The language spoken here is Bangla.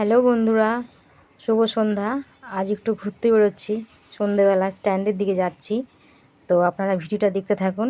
হ্যালো বন্ধুরা, শুভ সন্ধ্যা। আজ একটু ঘুরতে বেরোচ্ছি। সন্ধেবেলা স্ট্যান্ডের দিকে যাচ্ছি। তো আপনারা ভিডিওটা দেখতে থাকুন।